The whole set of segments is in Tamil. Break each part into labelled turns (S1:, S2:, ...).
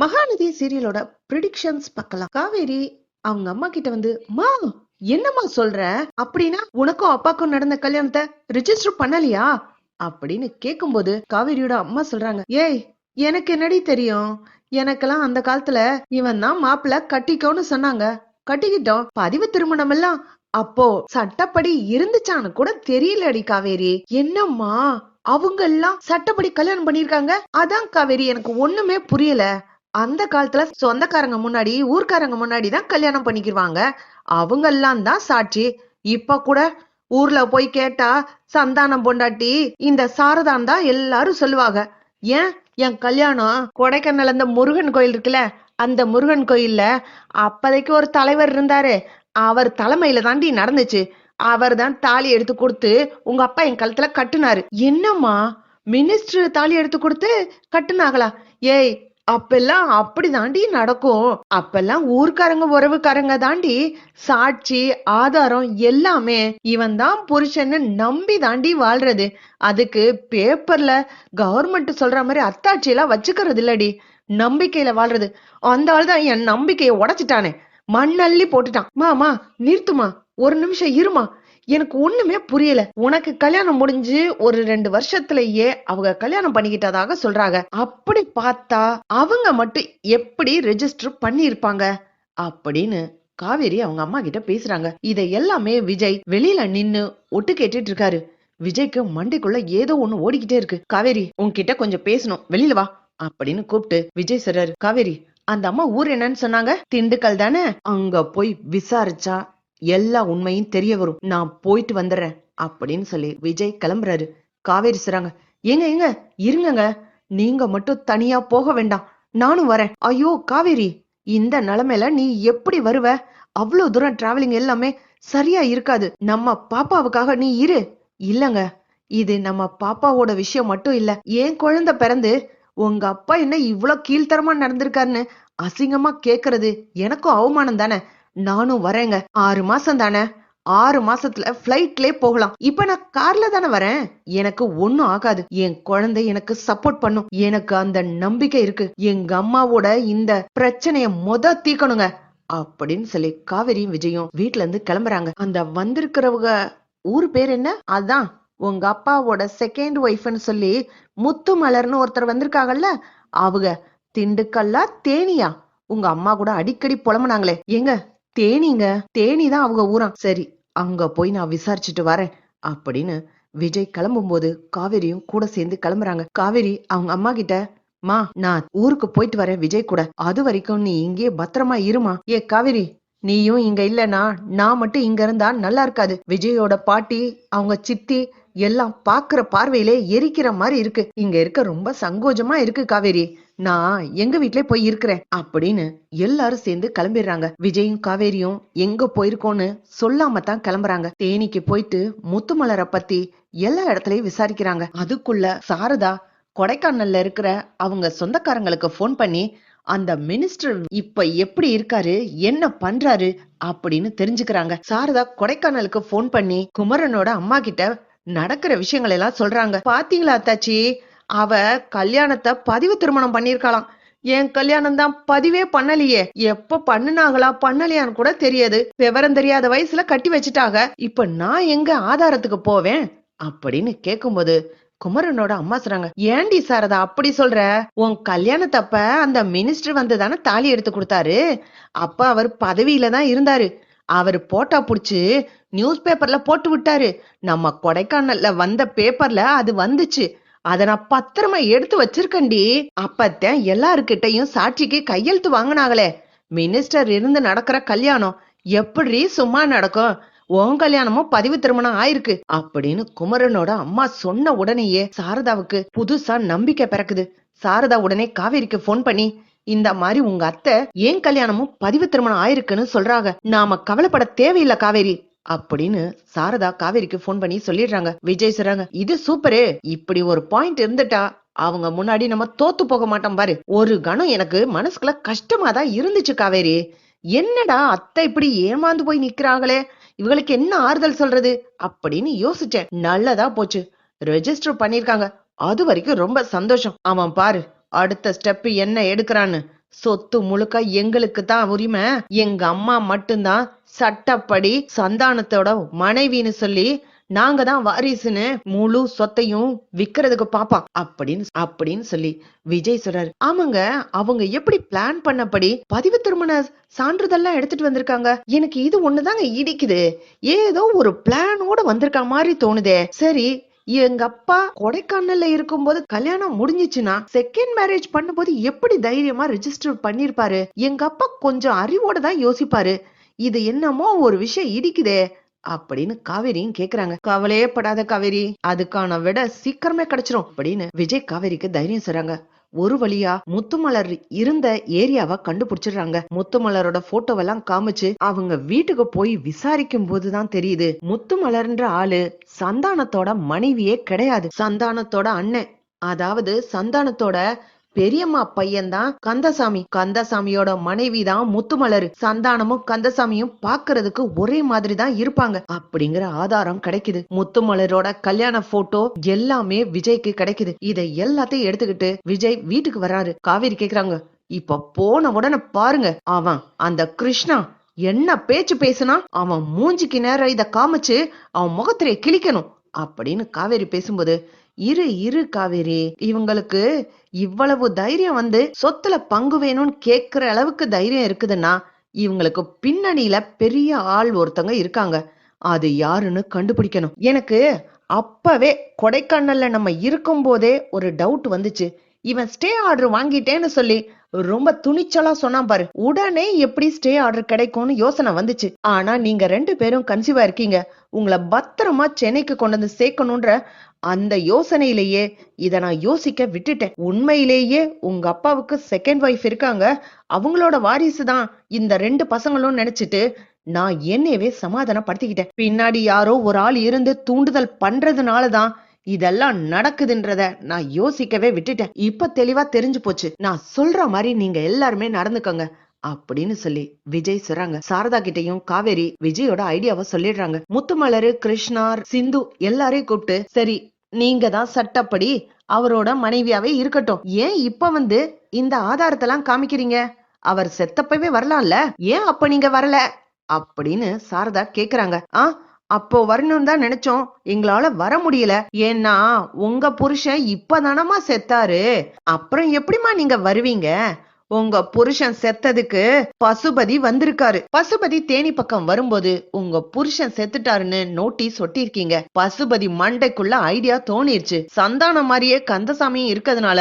S1: மகாநதி சீரியலோட ப்ரிடிக்ஷன்ஸ் பார்க்கலாம். காவேரி அவங்க அம்மா கிட்ட வந்து மா என்னம்மா சொல்ற? அப்படின்னா உனக்கும் அப்பாக்கும் நடந்த கல்யாணத்தை ரிஜிஸ்டர் பண்ணலையா? அப்படின்னு கேக்கும்போது காவேரியோட அம்மா சொல்றாங்க ஏய் எனக்கு என்னடி தெரியும்? எனக்கெல்லாம் அந்த காலத்துல இவன் தான் மாப்பிள்ள கட்டிக்கோன்னு சொன்னாங்க. கட்டிக்கிட்டோம். பதிவு திருமணம் எல்லாம் அப்போ சட்டப்படி இருந்துச்சான்னு கூட தெரியலடி காவேரி. என்னம்மா? அவங்க எல்லாம் சட்டப்படி கல்யாணம் பண்ணிருக்காங்க அதான் காவேரி எனக்கு ஒண்ணுமே புரியல. அந்த காலத்துல சொந்தக்காரங்க முன்னாடி ஊர்க்காரங்க முன்னாடி தான் கல்யாணம் பண்ணிக்கிருவாங்க. அவங்க எல்லாம் தான் சாட்சி. இப்ப கூட ஊர்ல போய் கேட்டா சந்தானம் பொண்டாட்டி இந்த சாரதான் தான் எல்லாரும் சொல்லுவாங்க. ஏன்? என் கல்யாணம் கொடைக்கானல் அந்த முருகன் கோயில் இருக்குல்ல அந்த முருகன் கோயில்ல அப்பதைக்கு ஒரு தலைவர் இருந்தாரு. அவர் தலைமையில தாண்டி நடந்துச்சு. அவர் தான் தாலி எடுத்து கொடுத்து உங்க அப்பா என் கழுத்துல கட்டுனாரு. என்னம்மா? மினிஸ்டர் தாலி எடுத்து கொடுத்து கட்டுனாங்களா? ஏய் அப்பெல்லாம் அப்படி தாண்டி நடக்கும். அப்பெல்லாம் ஊர்க்காரங்க உறவுக்காரங்க தாண்டி சாட்சி ஆதாரம் எல்லாமே இவன் தான் புருஷன்னு நம்பி தாண்டி வாழ்றது. அதுக்கு பேப்பர்ல கவர்மெண்ட் சொல்ற மாதிரி அத்தாட்சி எல்லாம் வச்சுக்கிறது இல்லடி நம்பிக்கையில வாழ்றது. அந்த ஆள் தான் என் நம்பிக்கையை உடைச்சிட்டானே. மண்ணள்ளி போட்டுட்டான். மாமா நிறுத்துமா? ஒரு நிமிஷம் இருமா? எனக்கு ஒண்ணுமே புரியல. உனக்கு கல்யாணம் முடிஞ்சு ஒரு ரெண்டு வருஷத்துலயே அவங்க கல்யாணம் பண்ணிக்கிட்டதாக சொல்றாங்க. அப்படி பார்த்தா அவங்க மட்டும் எப்படி ரெஜிஸ்டர் பண்ணியிருப்பாங்க? அப்படின்னு காவேரி அவங்க அம்மா கிட்ட பேசுறாங்க. இதை எல்லாமே விஜய் வெளியில நின்னு ஒட்டு கேட்டுட்டு இருக்காரு. விஜய்க்கு மண்டைக்குள்ள ஏதோ ஒண்ணு ஓடிக்கிட்டே இருக்கு. காவேரி உன்கிட்ட கொஞ்சம் பேசணும். வெளியில வா அப்படின்னு கூப்பிட்டு விஜய் சொல்றாரு. காவேரி அந்த அம்மா ஊர் என்னன்னு சொன்னாங்க? திண்டுக்கல் தானே? அங்க போய் விசாரிச்சா எல்லா உண்மையும் தெரிய வரும். நான் போயிட்டு வந்துடுறேன் அப்படின்னு சொல்லி விஜய் கிளம்புறாரு. காவேரி சொல்றாங்க ஏங்க ஏங்க இருங்கங்க. நீங்க மட்டும் தனியா போக வேண்டாம். நானும் வரேன். ஐயோ காவேரி இந்த நிலைமையில நீ எப்படி வருவ? அவ்வளவு தூரம் டிராவலிங் எல்லாமே சரியா இருக்காது. நம்ம பாப்பாவுக்காக நீ இரு. இல்லங்க இது நம்ம பாப்பாவோட விஷயம் மட்டும் இல்ல. ஏன் குழந்தை பிறந்து உங்க அப்பா என்ன இவ்ளோ கீழ்த்தரமா நடந்திருக்காருன்னு அசிங்கமா கேக்குறது எனக்கும் அவமானம் தானே. நானும் வரேங்க. ஆறு மாசம் தானே? ஆறு மாசத்துல பிளைட்லயே போகலாம். இப்ப நான் கார்ல தானே வரேன். எனக்கு ஒண்ணும் ஆகாது. என் குழந்தை எனக்கு சப்போர்ட் பண்ணும். எனக்கு அந்த நம்பிக்கை இருக்கு. எங்க அம்மாவோட இந்த பிரச்சனைய மொத தீக்கணுங்க அப்படின்னு சொல்லி காவேரியும் விஜயும் வீட்ல இருந்து கிளம்புறாங்க. அந்த வந்திருக்கிறவங்க ஊர் பேர் என்ன? அதான். உங்க அப்பாவோட செகண்ட் ஒய்ஃப்னு சொல்லி முத்து மலர்னு ஒருத்தர் வந்திருக்காங்கல்ல? அவங்க. திண்டுக்கல்லா தேனியா? உங்க அம்மா கூட அடிக்கடி புலம்புனாங்களே. எங்க தேனிங்க தேனி தான் அவங்க ஊராம் சரி அங்க போய் நான் விசாரிச்சுட்டு வரேன் அப்படின்னு விஜய் கிளம்பும்போது காவேரியும் கூட சேர்ந்து கிளம்புறாங்க. காவேரி அவங்க அம்மா கிட்ட மா நான் ஊருக்கு போயிட்டு வரேன் விஜய் கூட. அது வரைக்கும் நீ இங்கேயே பத்திரமா இருமா. ஏ காவேரி நீயும் இங்க இல்லனா நான் மட்டும் இங்க இருந்தா நல்லா இருக்காது. விஜயோட பாட்டி அவங்க சித்தி எல்லாம் பாக்குற பார்வையிலே எரிக்கிற மாதிரி இருக்கு. இங்க இருக்க ரொம்ப சங்கோஜமா இருக்கு காவேரி. நான் எங்க வீட்லயே போய் இருக்கிறேன் அப்படின்னு எல்லாரும் சேர்ந்து கிளம்பிடுறாங்க. விஜயும் காவேரியும் எங்க போயிருக்கோன்னு சொல்லாம தான் கிளம்புறாங்க. தேனிக்கு போயிட்டு முத்துமலரை பத்தி எல்லா இடத்துலயும் விசாரிக்கிறாங்க. அதுக்குள்ள சாரதா கொடைக்கானல்ல இருக்கிற அவங்க சொந்தக்காரங்களுக்கு ஃபோன் பண்ணி அந்த மினிஸ்டர் இப்ப எப்படி இருக்காரு? என்ன பண்றாரு? அப்படின்னு தெரிஞ்சுக்கிறாங்க. சாரதா கொடைக்கானலுக்கு ஃபோன் பண்ணி குமரனோட அம்மா கிட்ட நடக்கிற விஷயங்கள் எல்லாம் சொல்றாங்க. பாத்தீங்களா அத்தாச்சி? அவ கல்யாணத்தை பதிவு திருமணம் பண்ணிருக்கலாம் என் கல்யாணம் தான் பதிவே பண்ணலையே. எப்ப பண்ணுனாங்களா பண்ணலையான்னு கூட தெரியாது. விவரம் தெரியாத வயசுல கட்டி வச்சுட்டாங்க. இப்ப நான் எங்க ஆதாரத்துக்கு போவேன்? அப்படின்னு கேக்கும்போது குமரனோட அம்மா சொல்றாங்க ஏண்டி சாரதா அப்படி சொல்ற? உன் கல்யாணத்தப்ப அந்த மினிஸ்டர் வந்து தானே தாலி எடுத்து கொடுத்தாரு. அப்ப அவர் பதவியில தான் இருந்தாரு. அவர் போட்டா புடிச்சு நியூஸ் பேப்பர்ல போட்டு விட்டாரு. நம்ம கொடைக்கானல்ல வந்த பேப்பர்ல அது வந்துச்சு. அத நான் பத்திரமா எடுத்து வச்சிருக்கேன்டி. அப்பத்தான் எல்லாருக்கிட்டையும் சாட்சிக்கு கையெழுத்து வாங்கினாங்களே. மினிஸ்டர் இருந்து நடக்கிற கல்யாணம் எப்படி சும்மா நடக்கும்? உன் கல்யாணமும் பதிவு திருமணம் ஆயிருக்கு அப்படின்னு குமரனோட அம்மா சொன்ன உடனேயே சாரதாவுக்கு புதுசா நம்பிக்கை பிறக்குது. சாரதா உடனே காவேரிக்கு போன் பண்ணி இந்த மாதிரி உங்க அத்தை ஏன் கல்யாணமும் பதிவு திருமணம் ஆயிருக்குன்னு சொல்றாங்க. நாம கவலைப்பட தேவையில்லை காவேரி. அப்படின்னு சாரதா காவேரிக்கு போன் பண்ணி சொல்லிடுறாங்க. விஜய் சொல்றாங்க இது சூப்பரு இப்படி ஒரு பாயிண்ட் இருந்துட்டா அவங்க முன்னாடி நம்ம தோத்து போக மாட்டோம் பாரு. ஒரு கணம் எனக்கு மனசுக்குள்ள கஷ்டமா தான் இருந்துச்சு காவேரி. என்னடா அத்தை இப்படி ஏமாந்து போய் நிக்கிறாங்களே? இவங்களுக்கு என்ன ஆறுதல் சொல்றது? அப்படின்னு யோசிச்சேன். நல்லதா போச்சு. ரெஜிஸ்டர் பண்ணிருக்காங்க. அது வரைக்கும் ரொம்ப சந்தோஷம். அவன் பாரு அடுத்த ஸ்டெப் என்ன எடுக்கிறான்னு? சொத்து முழுக்க எங்களுக்கு தான் உரிமை. எங்க அம்மா மட்டும்தான் சட்டப்படி சந்தானத்தோட மனைவின்னு சொல்லி நாங்க தான் வாரிசுன்னு முழு சொத்தையும் விக்கிறதுக்கு பாப்பா. அப்படின்னு அப்படின்னு சொல்லி விஜய் சொல்றாரு. ஆமாங்க அவங்க எப்படி பிளான் பண்ணபடி பதிவு திருமண சான்றிதழ்லாம் எடுத்துட்டு வந்திருக்காங்க? எனக்கு இது ஒண்ணுதாங்க இடிக்குது. ஏதோ ஒரு பிளானோட வந்திருக்க மாதிரி தோணுதே. சரி எங்க அப்பா கொடைக்கானல்ல இருக்கும்போது கல்யாணம் முடிஞ்சிச்சுன்னா செகண்ட் மேரேஜ் பண்ணும்போது எப்படி தைரியமா ரெஜிஸ்டர் பண்ணிருப்பாரு? எங்க அப்பா கொஞ்சம் அறிவோட தான் யோசிப்பாரு. இது என்னமோ ஒரு விஷயம் இடிக்குதே அப்படின்னு காவேரியும் கேக்குறாங்க. கவலையே படாத காவேரி அதுக்கான விட சீக்கிரமே கிடைச்சிரும் அப்படின்னு விஜய் காவேரிக்கு தைரியம் சொல்றாங்க. ஒரு வழியா முத்துமலர் இருந்த ஏரியாவை கண்டுபிடிச்சிடுறாங்க. முத்துமலரோட போட்டோவெல்லாம் காமிச்சு அவங்க வீட்டுக்கு போய் விசாரிக்கும் போதுதான் தெரியுது முத்துமலர்ன்ற ஆளு சந்தானத்தோட மனைவியே கிடையாது. சந்தானத்தோட அண்ணன் அதாவது சந்தானத்தோட பெரியம்மா பையன்தான் கந்தசாமி. கந்தசாமியோட மனைவி தான் முத்துமலர். சந்தானமும் கந்தசாமியும் பாக்குறதுக்கு ஒரே மாதிரி தான் இருப்பாங்க. அப்படிங்கிற ஆதாரம் கிடைக்குது. முத்துமலரோட கல்யாண போட்டோ எல்லாமே விஜய்க்கு கிடைக்குது. இதை எல்லாத்தையும் எடுத்துக்கிட்டு விஜய் வீட்டுக்கு வர்றாரு. காவேரி கேக்குறாங்க. இப்ப போன உடனே பாருங்க. அவன் அந்த கிருஷ்ணா என்ன பேச்சு பேசுனா அவன் மூஞ்சிக்கு நேரம் இத காமிச்சு அவன் முகத்திரைய கிழிக்கணும். அப்படின்னு காவேரி பேசும்போது இரு இரு காவேரி இவங்களுக்கு இவ்வளவு தைரியம் வந்து சொத்துல பங்கு வேணும்னு கேக்குற அளவுக்கு தைரியம் இருக்குதுன்னா இவங்களுக்கு பின்னணியில பெரிய ஆள் ஒருத்தங்க இருக்காங்க. அது யாருன்னு கண்டுபிடிக்கணும். எனக்கு அப்பவே கொடைக்கானல்ல நம்ம இருக்கும் போதே ஒரு டவுட் வந்துச்சு. இவன் ஸ்டே ஆர்டர் வாங்கிட்டேன்னு சொல்லி ரொம்ப துணிச்சலா சொன்னா பாரு. உடனே எப்படி ஸ்டே ஆர்டர் கிடைக்கும்னு யோசனை வந்துச்சு. ஆனா நீங்க ரெண்டு பேரும் கன்சீவா இருக்கீங்க. உங்களை பத்திரமா சென்னைக்கு கொண்டு வந்து சேர்க்கணும்ன்ற அந்த யோசனையிலேயே இத நான் யோசிக்க விட்டுட்டேன். உண்மையிலேயே உங்க அப்பாவுக்கு செகண்ட் ஒய்ஃப் இருக்காங்க. அவங்களோட வாரிசு தான் இந்த ரெண்டு பசங்களும் நினைச்சிட்டு நான் என்னையவே சமாதானப்படுத்திக்கிட்டேன். பின்னாடி யாரோ ஒரு ஆள் இருந்து தூண்டுதல் பண்றதுனாலதான் இதெல்லாம் நடக்குதுன்றத நான் யோசிக்கவே விட்டுட்டேன். இப்ப தெளிவா தெரிஞ்சு போச்சு. நான் சொல்ற மாதிரி நீங்க எல்லாருமே நடந்துக்கோங்க அப்படின்னு சொல்லி விஜய் சொல்றாங்க. சாரதா கிட்டயும் காவேரி விஜயோட ஐடியாவை சொல்லிடுறாங்க. முத்துமலரு கிருஷ்ணார் சிந்து எல்லாரையும் கூப்பிட்டு சரி நீங்க தான் சட்டப்படி அவரோட மனைவியாவே இருக்கட்டும். ஏன் இப்ப வந்து இந்த ஆதாரத்தெல்லாம் காமிக்கிறீங்க? அவர் செத்தப்பவே வரலாம்ல. ஏன் அப்ப நீங்க வரல? அப்படின்னு சாரதா கேக்குறாங்க. ஆ அப்போ வரணும் தான் நினைச்சோம் எங்களால வர முடியல. ஏன்னா உங்க புருஷன் இப்பதானமா செத்தாரு. அப்புறம் எப்படிமா நீங்க வருவீங்க? உங்க புருஷன் செத்ததுக்கு பசுபதி வந்திருக்காரு. பசுபதி தேனி பக்கம் வரும்போது உங்க புருஷன் செத்துட்டாருன்னு நோட்டீஸ் ஒட்டிருக்கீங்க பசுபதி மண்டைக்குள்ள ஐடியா தோணிருச்சு. சந்தானம் மாதிரியே கந்தசாமியும் இருக்கிறதுனால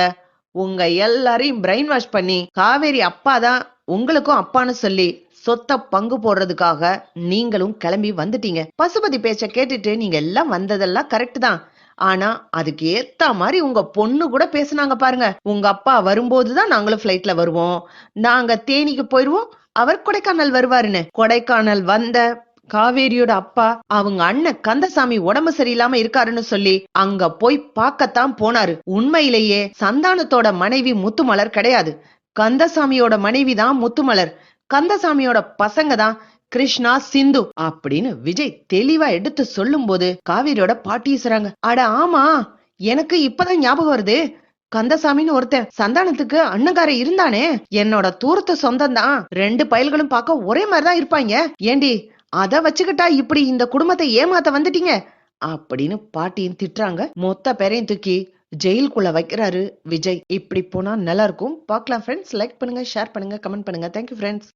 S1: உங்க எல்லாரையும் பிரெயின் வாஷ் பண்ணி காவேரி அப்பாதான் உங்களுக்கும் அப்பான்னு சொல்லி சொத்த பங்கு போடுறதுக்காக நீங்களும் கிளம்பி வந்துட்டீங்க. பசுபதி பேச்ச கேட்டுட்டு நீங்க எல்லாம் வந்ததெல்லாம் கரெக்ட் தான். ஆனா அதுக்கு ஏத்த மாதிரி உங்க பொண்ணு கூட பேசுனாங்க பாருங்க. உங்க அப்பா வரும்போதுதான் நாங்களும் ஃபிளைட்ல வருவோம். நாங்க தேனிக்கு போயிருவோம். அவர் கொடைக்கானல் வருவாருன்னு. கொடைக்கானல் வந்த காவேரியோட அப்பா அவங்க அண்ணன் கந்தசாமி உடம்பு சரியில்லாம இருக்காருன்னு சொல்லி அங்க போய் பார்க்கத்தான் போனாரு. உண்மையிலேயே சந்தானத்தோட மனைவி முத்துமலர் கிடையாது. கந்தசாமியோட மனைவி தான் முத்துமலர். கந்தசாமியோட பசங்க தான் கிருஷ்ணா சிந்து அப்படின்னு விஜய் தெளிவா எடுத்து சொல்லும் போது காவேரியோட பாட்டி சொல்றாங்க அட ஆமா எனக்கு இப்பதான் ஞாபகம் வருது. கந்தசாமின்னு ஒருத்தன் சந்தானத்துக்கு அண்ணங்கார இருந்தானே. என்னோட தூரத்து சொந்தம் தான் ரெண்டு பயல்களும் பார்க்க ஒரே மாதிரிதான் இருப்பாங்க. ஏண்டி அத வச்சுக்கிட்டா இப்படி இந்த குடும்பத்தை ஏமாத்த வந்துட்டீங்க? அப்படின்னு பாட்டியும் திட்டுறாங்க. மொத்த பேரையும் தூக்கி ஜெயிலுக்குள்ள வைக்கிறாரு விஜய். இப்படி போனா நல்லா இருக்கும். பார்க்கலாம் ஃப்ரெண்ட்ஸ் லைக் பண்ணுங்க ஷேர் பண்ணுங்க கமெண்ட் பண்ணுங்க. Thank you friends